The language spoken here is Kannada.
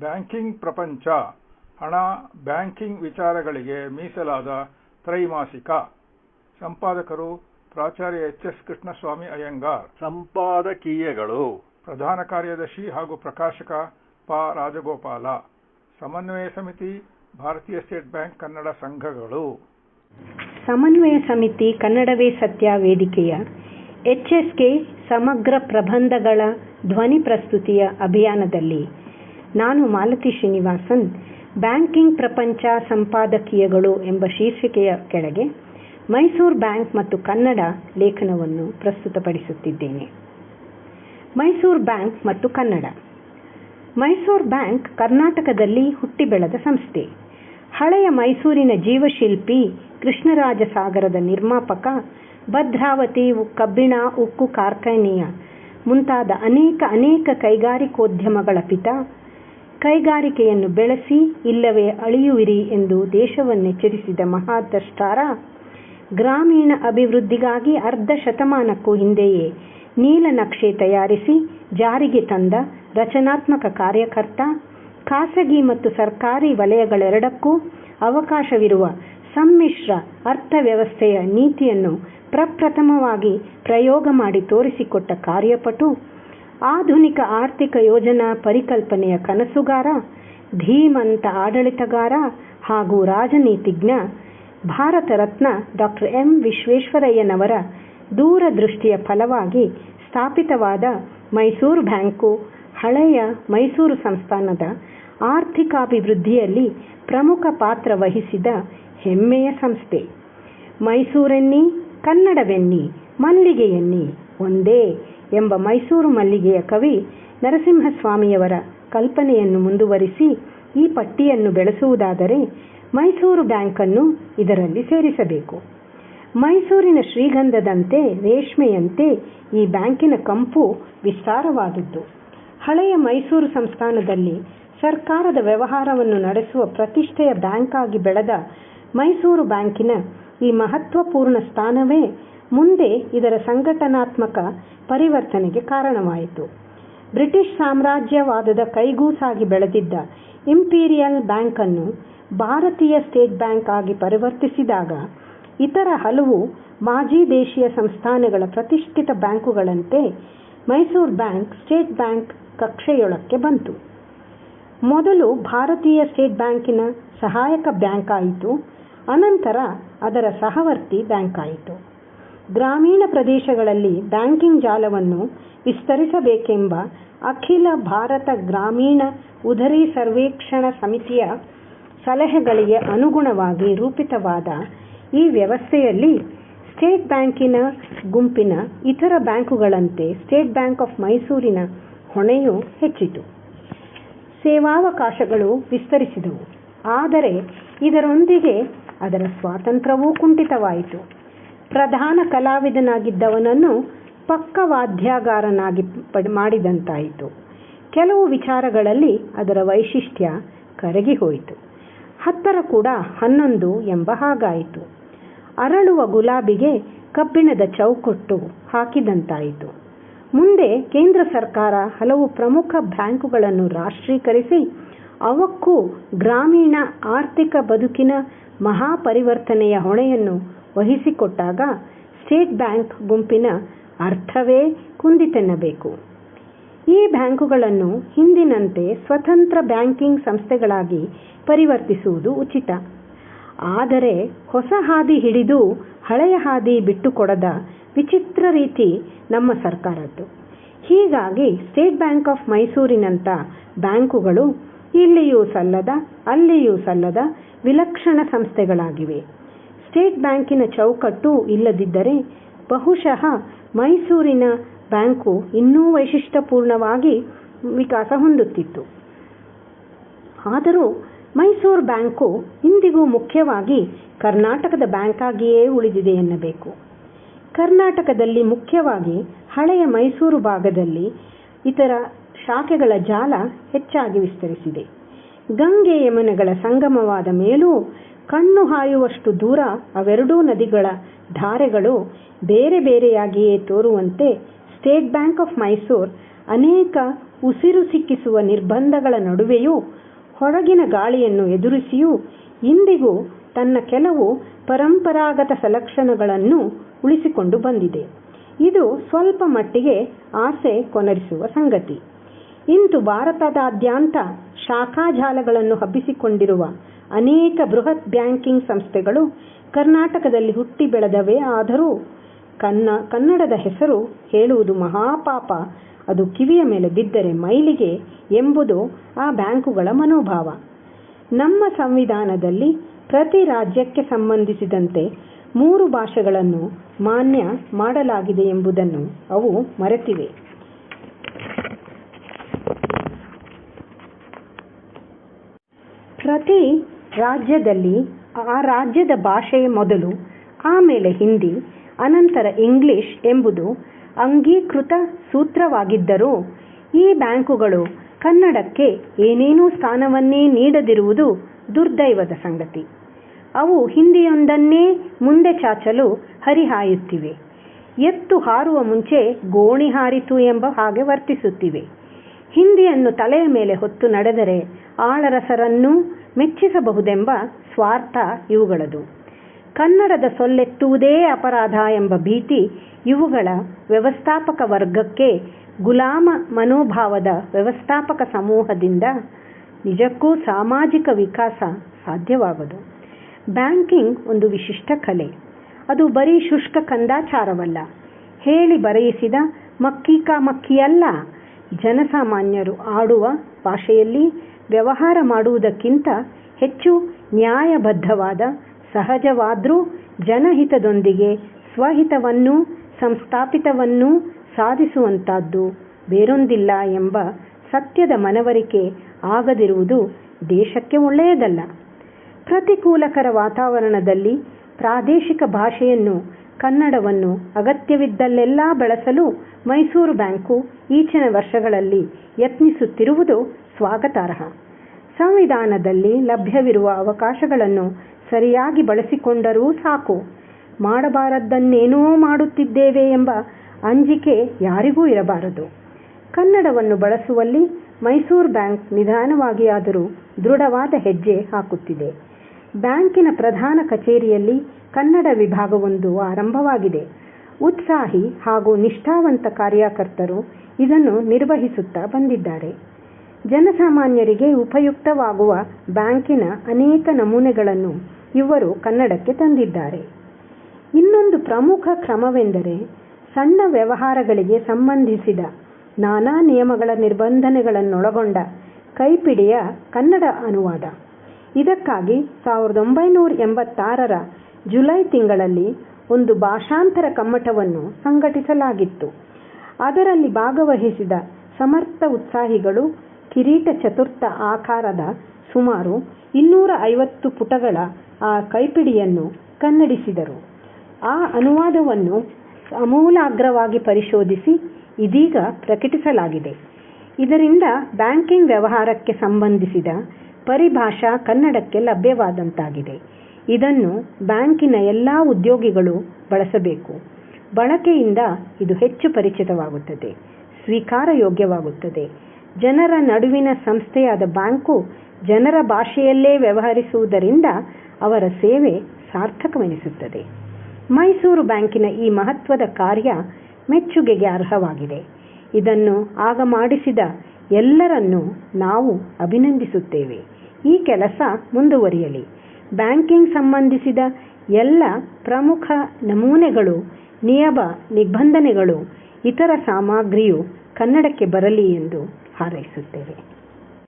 ಬ್ಯಾಂಕಿಂಗ್ ಪ್ರಪಂಚ. ಹಣ ಬ್ಯಾಂಕಿಂಗ್ ವಿಚಾರಗಳಿಗೆ ಮೀಸಲಾದ ತ್ರೈಮಾಸಿಕ. ಸಂಪಾದಕರು ಪ್ರಾಚಾರ್ಯ ಎಚ್ ಎಸ್ ಕೃಷ್ಣಸ್ವಾಮಿ ಅಯ್ಯಂಗಾರ್. ಸಂಪಾದಕೀಯಗಳು. ಪ್ರಧಾನ ಕಾರ್ಯದರ್ಶಿ ಹಾಗೂ ಪ್ರಕಾಶಕ ಪ ರಾಜಗೋಪಾಲ. ಸಮನ್ವಯ ಸಮಿತಿ ಭಾರತೀಯ ಸ್ಟೇಟ್ ಬ್ಯಾಂಕ್ ಕನ್ನಡ ಸಂಘಗಳು. ಸಮನ್ವಯ ಸಮಿತಿ ಕನ್ನಡವೇ ಸತ್ಯ ವೇದಿಕೆಯ. ಎಚ್ಎಸ್ಕೆ ಸಮಗ್ರ ಪ್ರಬಂಧಗಳ ಧ್ವನಿ ಪ್ರಸ್ತುತಿಯ ಅಭಿಯಾನದಲ್ಲಿ ನಾನು ಮಾಲತಿ ಶ್ರೀನಿವಾಸನ್, ಬ್ಯಾಂಕಿಂಗ್ ಪ್ರಪಂಚ ಸಂಪಾದಕೀಯಗಳು ಎಂಬ ಶೀರ್ಷಿಕೆಯ ಕೆಳಗೆ ಮೈಸೂರು ಬ್ಯಾಂಕ್ ಮತ್ತು ಕನ್ನಡ ಲೇಖನವನ್ನು ಪ್ರಸ್ತುತಪಡಿಸುತ್ತಿದ್ದೇನೆ. ಮೈಸೂರು ಬ್ಯಾಂಕ್ ಮತ್ತು ಕನ್ನಡ. ಮೈಸೂರು ಬ್ಯಾಂಕ್ ಕರ್ನಾಟಕದಲ್ಲಿ ಹುಟ್ಟಿ ಬೆಳೆದ ಸಂಸ್ಥೆ. ಹಳೆಯ ಮೈಸೂರಿನ ಜೀವಶಿಲ್ಪಿ ಕೃಷ್ಣರಾಜ ಸಾಗರದ ನಿರ್ಮಾಪಕ ಭದ್ರಾವತಿ ಕಬ್ಬಿಣ ಉಕ್ಕು ಕಾರ್ಖಾನೆಯ ಮುಂತಾದ ಅನೇಕ ಅನೇಕ ಕೈಗಾರಿಕೋದ್ಯಮಗಳ ಪಿತ ಕೈಗಾರಿಕೆಯನ್ನು ಬೆಳೆಸಿ ಇಲ್ಲವೇ ಅಳಿಯುವಿರಿ ಎಂದು ದೇಶವನ್ನೆಚ್ಚರಿಸಿದ ಮಹಾದ್ರಷ್ಟಾರ, ಗ್ರಾಮೀಣ ಅಭಿವೃದ್ಧಿಗಾಗಿ ಅರ್ಧ ಶತಮಾನಕ್ಕೂ ಹಿಂದೆಯೇ ನೀಲನಕ್ಷೆ ತಯಾರಿಸಿ ಜಾರಿಗೆ ತಂದ ರಚನಾತ್ಮಕ ಕಾರ್ಯಕರ್ತ, ಖಾಸಗಿ ಮತ್ತು ಸರ್ಕಾರಿ ವಲಯಗಳೆರಡಕ್ಕೂ ಅವಕಾಶವಿರುವ ಸಮ್ಮಿಶ್ರ ಅರ್ಥವ್ಯವಸ್ಥೆಯ ನೀತಿಯನ್ನು ಪ್ರಪ್ರಥಮವಾಗಿ ಪ್ರಯೋಗ ಮಾಡಿ ತೋರಿಸಿಕೊಟ್ಟ ಕಾರ್ಯಪಟು ಆಧುನಿಕ ಆರ್ಥಿಕ ಯೋಜನಾ ಪರಿಕಲ್ಪನೆಯ ಕನಸುಗಾರ, ಧೀಮಂತ ಆಡಳಿತಗಾರ ಹಾಗೂ ರಾಜನೀತಿಜ್ಞ ಭಾರತ ರತ್ನ ಡಾಕ್ಟರ್ ಎಂ. ವಿಶ್ವೇಶ್ವರಯ್ಯನವರ ದೂರದೃಷ್ಟಿಯ ಫಲವಾಗಿ ಸ್ಥಾಪಿತವಾದ ಮೈಸೂರು ಬ್ಯಾಂಕು, ಹಳೆಯ ಮೈಸೂರು ಸಂಸ್ಥಾನದ ಆರ್ಥಿಕಾಭಿವೃದ್ಧಿಯಲ್ಲಿ ಪ್ರಮುಖ ಪಾತ್ರ ವಹಿಸಿದ ಹೆಮ್ಮೆಯ ಸಂಸ್ಥೆ. ಮೈಸೂರೆನ್ನಿ, ಕನ್ನಡವೆನ್ನಿ, ಮಲ್ಲಿಗೆಯೆನ್ನಿ, ಒಂದೇ ಎಂಬ ಮೈಸೂರು ಮಲ್ಲಿಗೆಯ ಕವಿ ನರಸಿಂಹಸ್ವಾಮಿಯವರ ಕಲ್ಪನೆಯನ್ನು ಮುಂದುವರಿಸಿ ಈ ಪಟ್ಟಿಯನ್ನು ಬೆಳೆಸುವುದಾದರೆ ಮೈಸೂರು ಬ್ಯಾಂಕನ್ನು ಇದರಲ್ಲಿ ಸೇರಿಸಬೇಕು. ಮೈಸೂರಿನ ಶ್ರೀಗಂಧದಂತೆ ರೇಷ್ಮೆಯಂತೆ ಈ ಬ್ಯಾಂಕಿನ ಕಂಪು ವಿಸ್ತಾರವಾದದ್ದು. ಹಳೆಯ ಮೈಸೂರು ಸಂಸ್ಥಾನದಲ್ಲಿ ಸರ್ಕಾರದ ವ್ಯವಹಾರವನ್ನು ನಡೆಸುವ ಪ್ರತಿಷ್ಠೆಯ ಬ್ಯಾಂಕ್ ಆಗಿ ಬೆಳೆದ ಮೈಸೂರು ಬ್ಯಾಂಕಿನ ಈ ಮಹತ್ವಪೂರ್ಣ ಸ್ಥಾನವೇ ಮುಂದೆ ಇದರ ಸಂಘಟನಾತ್ಮಕ ಪರಿವರ್ತನೆಗೆ ಕಾರಣವಾಯಿತು. ಬ್ರಿಟಿಷ್ ಸಾಮ್ರಾಜ್ಯವಾದದ ಕೈಗೂಸಾಗಿ ಬೆಳೆದಿದ್ದ ಇಂಪೀರಿಯಲ್ ಬ್ಯಾಂಕ್ ಅನ್ನು ಭಾರತೀಯ ಸ್ಟೇಟ್ ಬ್ಯಾಂಕ್ ಆಗಿ ಪರಿವರ್ತಿಸಿದಾಗ, ಇತರ ಹಲವು ಮಾಜಿ ದೇಶೀಯ ಸಂಸ್ಥಾನಗಳ ಪ್ರತಿಷ್ಠಿತ ಬ್ಯಾಂಕುಗಳಂತೆ ಮೈಸೂರು ಬ್ಯಾಂಕ್, ಸ್ಟೇಟ್ ಬ್ಯಾಂಕ್ ಕಕ್ಷೆಯೊಳಕ್ಕೆ ಬಂತು. ಮೊದಲು ಭಾರತೀಯ ಸ್ಟೇಟ್ ಬ್ಯಾಂಕಿನ ಸಹಾಯಕ ಬ್ಯಾಂಕ್ ಆಯಿತು, ಅನಂತರ ಅದರ ಸಹವರ್ತಿ ಬ್ಯಾಂಕ್ ಆಯಿತು. ಗ್ರಾಮೀಣ ಪ್ರದೇಶಗಳಲ್ಲಿ ಬ್ಯಾಂಕಿಂಗ್ ಜಾಲವನ್ನು ವಿಸ್ತರಿಸಬೇಕೆಂಬ ಅಖಿಲ ಭಾರತ ಗ್ರಾಮೀಣ ಉದರಿ ಸರ್ವೇಕ್ಷಣ ಸಮಿತಿಯ ಸಲಹೆಗಳಿಗೆ ಅನುಗುಣವಾಗಿ ರೂಪಿತವಾದ ಈ ವ್ಯವಸ್ಥೆಯಲ್ಲಿ ಸ್ಟೇಟ್ ಬ್ಯಾಂಕಿನ ಗುಂಪಿನ ಇತರ ಬ್ಯಾಂಕುಗಳಂತೆ ಸ್ಟೇಟ್ ಬ್ಯಾಂಕ್ ಆಫ್ ಮೈಸೂರಿನ ಹೊಣೆಯೂ ಹೆಚ್ಚಿತು. ಸೇವಾವಕಾಶಗಳು ವಿಸ್ತರಿಸಿದವು. ಆದರೆ ಇದರೊಂದಿಗೆ ಅದರ ಸ್ವಾತಂತ್ರ್ಯವೂ ಕುಂಠಿತವಾಯಿತು. ಪ್ರಧಾನ ಕಲಾವಿದನಾಗಿದ್ದವನನ್ನು ಪಕ್ಕ ವಾದ್ಯಗಾರನಾಗಿ ಮಾಡಿದಂತಾಯಿತು. ಕೆಲವು ವಿಚಾರಗಳಲ್ಲಿ ಅದರ ವೈಶಿಷ್ಟ್ಯ ಕರಗಿ ಹೋಯಿತು. ಹತ್ತರ ಕೂಡ ಹನ್ನೊಂದು ಎಂಬ ಹಾಗಾಯಿತು. ಅರಳುವ ಗುಲಾಬಿಗೆ ಕಬ್ಬಿಣದ ಚೌಕಟ್ಟು ಹಾಕಿದಂತಾಯಿತು. ಮುಂದೆ ಕೇಂದ್ರ ಸರ್ಕಾರ ಹಲವು ಪ್ರಮುಖ ಬ್ಯಾಂಕುಗಳನ್ನು ರಾಷ್ಟ್ರೀಕರಿಸಿ, ಅವಕ್ಕೂ ಗ್ರಾಮೀಣ ಆರ್ಥಿಕ ಬದುಕಿನ ಮಹಾಪರಿವರ್ತನೆಯ ಹೊಣೆಯನ್ನು ವಹಿಸಿಕೊಟ್ಟಾಗ ಸ್ಟೇಟ್ ಬ್ಯಾಂಕ್ ಗುಂಪಿನ ಅರ್ಥವೇ ಕುಂದಿತೆನ್ನಬೇಕು. ಈ ಬ್ಯಾಂಕುಗಳನ್ನು ಹಿಂದಿನಂತೆ ಸ್ವತಂತ್ರ ಬ್ಯಾಂಕಿಂಗ್ ಸಂಸ್ಥೆಗಳಾಗಿ ಪರಿವರ್ತಿಸುವುದು ಉಚಿತ. ಆದರೆ ಹೊಸ ಹಾದಿ ಹಿಡಿದು ಹಳೆಯ ಹಾದಿ ಬಿಟ್ಟುಕೊಡದ ವಿಚಿತ್ರ ರೀತಿ ನಮ್ಮ ಸರ್ಕಾರದ್ದು. ಹೀಗಾಗಿ ಸ್ಟೇಟ್ ಬ್ಯಾಂಕ್ ಆಫ್ ಮೈಸೂರಿನಂಥ ಬ್ಯಾಂಕುಗಳು ಇಲ್ಲಿಯೂ ಸಲ್ಲದ, ಅಲ್ಲಿಯೂ ಸಲ್ಲದ ವಿಲಕ್ಷಣ ಸಂಸ್ಥೆಗಳಾಗಿವೆ. ಸ್ಟೇಟ್ ಬ್ಯಾಂಕಿನ ಚೌಕಟ್ಟು ಇಲ್ಲದಿದ್ದರೆ ಬಹುಶಃ ಮೈಸೂರಿನ ಬ್ಯಾಂಕು ಇನ್ನೂ ವೈಶಿಷ್ಟ್ಯಪೂರ್ಣವಾಗಿ ವಿಕಾಸ ಹೊಂದುತ್ತಿತ್ತು. ಆದರೂ ಮೈಸೂರು ಬ್ಯಾಂಕು ಇಂದಿಗೂ ಮುಖ್ಯವಾಗಿ ಕರ್ನಾಟಕದ ಬ್ಯಾಂಕ್ ಆಗಿಯೇ ಉಳಿದಿದೆ ಎನ್ನಬೇಕು. ಕರ್ನಾಟಕದಲ್ಲಿ ಮುಖ್ಯವಾಗಿ ಹಳೆಯ ಮೈಸೂರು ಭಾಗದಲ್ಲಿ ಇತರ ಶಾಖೆಗಳ ಜಾಲ ಹೆಚ್ಚಾಗಿ ವಿಸ್ತರಿಸಿದೆ. ಗಂಗೆ ಯಮುನೆಗಳ ಸಂಗಮವಾದ ಮೇಲೂ ಕಣ್ಣು ಹಾಯುವಷ್ಟು ದೂರ ಅವೆರಡೂ ನದಿಗಳ ಧಾರೆಗಳು ಬೇರೆ ಬೇರೆಯಾಗಿಯೇ ತೋರುವಂತೆ ಸ್ಟೇಟ್ ಬ್ಯಾಂಕ್ ಆಫ್ ಮೈಸೂರು ಅನೇಕ ಉಸಿರು ಸಿಕ್ಕಿಸುವ ನಿರ್ಬಂಧಗಳ ನಡುವೆಯೂ ಹೊರಗಿನ ಗಾಳಿಯನ್ನು ಎದುರಿಸಿಯೂ ಇಂದಿಗೂ ತನ್ನ ಕೆಲವು ಪರಂಪರಾಗತ ಸಲಕ್ಷಣಗಳನ್ನು ಉಳಿಸಿಕೊಂಡು ಬಂದಿದೆ. ಇದು ಸ್ವಲ್ಪ ಮಟ್ಟಿಗೆ ಆಸೆ ಕೊನರಿಸುವ ಸಂಗತಿ. ಇಂದು ಭಾರತದಾದ್ಯಂತ ಶಾಖಾಜಾಲಗಳನ್ನು ಹಬ್ಬಿಸಿಕೊಂಡಿರುವ ಅನೇಕ ಬೃಹತ್ ಬ್ಯಾಂಕಿಂಗ್ ಸಂಸ್ಥೆಗಳು ಕರ್ನಾಟಕದಲ್ಲಿ ಹುಟ್ಟಿ ಬೆಳೆದವೇ ಆದರೂ ಕನ್ನ, ಕನ್ನಡದ ಹೆಸರು ಹೇಳುವುದು ಮಹಾಪಾಪ. ಅದು ಕಿವಿಯ ಮೇಲೆ ಬಿದ್ದರೆ ಮೈಲಿಗೆ ಎಂಬುದು ಆ ಬ್ಯಾಂಕುಗಳ ಮನೋಭಾವ. ನಮ್ಮ ಸಂವಿಧಾನದಲ್ಲಿ ಪ್ರತಿ ರಾಜ್ಯಕ್ಕೆ ಸಂಬಂಧಿಸಿದಂತೆ ಮೂರು ಭಾಷೆಗಳನ್ನು ಮಾನ್ಯ ಮಾಡಲಾಗಿದೆ ಎಂಬುದನ್ನು ಅವು ಮರೆತಿವೆ. ಪ್ರತಿ ರಾಜ್ಯದಲ್ಲಿ, ಆ ರಾಜ್ಯದ ಭಾಷೆ ಮೊದಲು ಆಮೇಲೆ ಹಿಂದಿ, ಅನಂತರ ಇಂಗ್ಲಿಷ್ ಎಂಬುದು ಅಂಗೀಕೃತ ಸೂತ್ರವಾಗಿದ್ದರೂ, ಈ ಬ್ಯಾಂಕುಗಳು ಕನ್ನಡಕ್ಕೆ ಏನೇನೂ ಸ್ಥಾನವನ್ನೇ ನೀಡದಿರುವುದು ದುರ್ದೈವದ ಸಂಗತಿ. ಅವು ಹಿಂದಿಯೊಂದನ್ನೇ ಮುಂದೆ ಚಾಚಲು ಹರಿಹಾಯುತ್ತಿವೆ. ಎತ್ತು ಹಾರುವ ಮುಂಚೆ ಗೋಣಿ ಹಾರಿತು ಎಂಬ ಹಾಗೆ ವರ್ತಿಸುತ್ತಿವೆ. ಹಿಂದಿಯನ್ನು ತಲೆಯ ಮೇಲೆ ಹೊತ್ತು ನಡೆದರೆ ಆಳರಸರನ್ನೂ ಮೆಚ್ಚಿಸಬಹುದೆಂಬ ಸ್ವಾರ್ಥ ಇವುಗಳದು. ಕನ್ನಡದ ಸೊಲ್ಲೆತ್ತುವುದೇ ಅಪರಾಧ ಎಂಬ ಭೀತಿ ಇವುಗಳ ವ್ಯವಸ್ಥಾಪಕ ವರ್ಗಕ್ಕೆ ಗುಲಾಮ ಮನೋಭಾವದ ವ್ಯವಸ್ಥಾಪಕ ಸಮೂಹದಿಂದ ನಿಜಕ್ಕೂ ಸಾಮಾಜಿಕ ವಿಕಾಸ ಸಾಧ್ಯವಾಗದು. ಬ್ಯಾಂಕಿಂಗ್ ಒಂದು ವಿಶಿಷ್ಟ ಕಲೆ. ಅದು ಬರೀ ಶುಷ್ಕ ಕಂದಾಚಾರವಲ್ಲ. ಹೇಳಿ ಬರೆಯಿಸಿದ ಮಕ್ಕೀಕ ಮಕ್ಕಿಯಲ್ಲ. ಜನಸಾಮಾನ್ಯರು ಆಡುವ ಭಾಷೆಯಲ್ಲಿ ವ್ಯವಹಾರ ಮಾಡುವುದಕ್ಕಿಂತ ಹೆಚ್ಚು ನ್ಯಾಯಬದ್ಧವಾದ, ಸಹಜವಾದರೂ ಜನಹಿತದೊಂದಿಗೆ ಸ್ವಹಿತವನ್ನೂ ಸಂಸ್ಥಾಪಿತವನ್ನೂ ಸಾಧಿಸುವಂತಹದ್ದು ಬೇರೊಂದಿಲ್ಲ ಎಂಬ ಸತ್ಯದ ಮನವರಿಕೆ ಆಗದಿರುವುದು ದೇಶಕ್ಕೆ ಒಳ್ಳೆಯದಲ್ಲ. ಪ್ರತಿಕೂಲಕರ ವಾತಾವರಣದಲ್ಲಿ ಪ್ರಾದೇಶಿಕ ಭಾಷೆಯನ್ನು, ಕನ್ನಡವನ್ನು ಅಗತ್ಯವಿದ್ದಲ್ಲೆಲ್ಲಾ ಬಳಸಲು ಮೈಸೂರು ಬ್ಯಾಂಕು ಈಚಿನ ವರ್ಷಗಳಲ್ಲಿ ಯತ್ನಿಸುತ್ತಿರುವುದು ಸ್ವಾಗತಾರ್ಹ. ಸಂವಿಧಾನದಲ್ಲಿ ಲಭ್ಯವಿರುವ ಅವಕಾಶಗಳನ್ನು ಸರಿಯಾಗಿ ಬಳಸಿಕೊಂಡರೂ ಸಾಕು. ಮಾಡಬಾರದ್ದನ್ನೇನೋ ಮಾಡುತ್ತಿದ್ದೇವೆ ಎಂಬ ಅಂಜಿಕೆ ಯಾರಿಗೂ ಇರಬಾರದು. ಕನ್ನಡವನ್ನು ಬಳಸುವಲ್ಲಿ ಮೈಸೂರು ಬ್ಯಾಂಕ್ ನಿಧಾನವಾಗಿಯಾದರೂ ದೃಢವಾದ ಹೆಜ್ಜೆ ಹಾಕುತ್ತಿದೆ. ಬ್ಯಾಂಕಿನ ಪ್ರಧಾನ ಕಚೇರಿಯಲ್ಲಿ ಕನ್ನಡ ವಿಭಾಗವೊಂದು ಆರಂಭವಾಗಿದೆ. ಉತ್ಸಾಹಿ ಹಾಗೂ ನಿಷ್ಠಾವಂತ ಕಾರ್ಯಕರ್ತರು ಇದನ್ನು ನಿರ್ವಹಿಸುತ್ತಾ ಬಂದಿದ್ದಾರೆ. ಜನಸಾಮಾನ್ಯರಿಗೆ ಉಪಯುಕ್ತವಾಗುವ ಬ್ಯಾಂಕಿನ ಅನೇಕ ನಮೂನೆಗಳನ್ನು ಇವರು ಕನ್ನಡಕ್ಕೆ ತಂದಿದ್ದಾರೆ. ಇನ್ನೊಂದು ಪ್ರಮುಖ ಕ್ರಮವೆಂದರೆ ಸಣ್ಣ ವ್ಯವಹಾರಗಳಿಗೆ ಸಂಬಂಧಿಸಿದ ನಾನಾ ನಿಯಮಗಳ ನಿರ್ಬಂಧನೆಗಳನ್ನೊಳಗೊಂಡ ಕೈಪಿಡಿಯ ಕನ್ನಡ ಅನುವಾದ. ಇದಕ್ಕಾಗಿ ಸಾವಿರದ ಒಂಬೈನೂರ ಎಂಬತ್ತಾರರ ಜುಲೈ ತಿಂಗಳಲ್ಲಿ ಒಂದು ಭಾಷಾಂತರ ಕಮ್ಮಟವನ್ನು ಸಂಘಟಿಸಲಾಗಿತ್ತು. ಅದರಲ್ಲಿ ಭಾಗವಹಿಸಿದ ಸಮರ್ಥ ಉತ್ಸಾಹಿಗಳು ಕಿರೀಟ ಚತುರ್ಥ ಆಕಾರದ ಸುಮಾರು ಇನ್ನೂರ ಐವತ್ತು ಪುಟಗಳ ಆ ಕೈಪಿಡಿಯನ್ನು ಕನ್ನಡಿಸಿದರು. ಆ ಅನುವಾದವನ್ನು ಆಮೂಲಾಗ್ರವಾಗಿ ಪರಿಶೋಧಿಸಿ ಇದೀಗ ಪ್ರಕಟಿಸಲಾಗಿದೆ. ಇದರಿಂದ ಬ್ಯಾಂಕಿಂಗ್ ವ್ಯವಹಾರಕ್ಕೆ ಸಂಬಂಧಿಸಿದ ಪರಿಭಾಷಾ ಕನ್ನಡಕ್ಕೆ ಲಭ್ಯವಾದಂತಾಗಿದೆ. ಇದನ್ನು ಬ್ಯಾಂಕಿನ ಎಲ್ಲ ಉದ್ಯೋಗಿಗಳು ಬಳಸಬೇಕು. ಬಳಕೆಯಿಂದ ಇದು ಹೆಚ್ಚು ಪರಿಚಿತವಾಗುತ್ತದೆ ಸ್ವೀಕಾರ ಯೋಗ್ಯವಾಗುತ್ತದೆ ಜನರ ನಡುವಿನ ಸಂಸ್ಥೆಯಾದ ಬ್ಯಾಂಕು ಜನರ ಭಾಷೆಯಲ್ಲೇ ವ್ಯವಹರಿಸುವುದರಿಂದ ಅವರ ಸೇವೆ ಸಾರ್ಥಕವೆನಿಸುತ್ತದೆ. ಮೈಸೂರು ಬ್ಯಾಂಕಿನ ಈ ಮಹತ್ವದ ಕಾರ್ಯ ಮೆಚ್ಚುಗೆಗೆ ಅರ್ಹವಾಗಿದೆ. ಇದನ್ನು ಆಗ ಮಾಡಿಸಿದ ಎಲ್ಲರನ್ನು ನಾವು ಅಭಿನಂದಿಸುತ್ತೇವೆ. ಈ ಕೆಲಸ ಮುಂದುವರಿಯಲಿ. ಬ್ಯಾಂಕಿಂಗ್ ಸಂಬಂಧಿಸಿದ ಎಲ್ಲ ಪ್ರಮುಖ ನಮೂನೆಗಳು, ನಿಯಮ, ನಿಬಂಧನೆಗಳು, ಇತರ ಸಾಮಗ್ರಿಯು ಕನ್ನಡಕ್ಕೆ ಬರಲಿ ಎಂದು ಹಾರೈಸುತ್ತೇವೆ.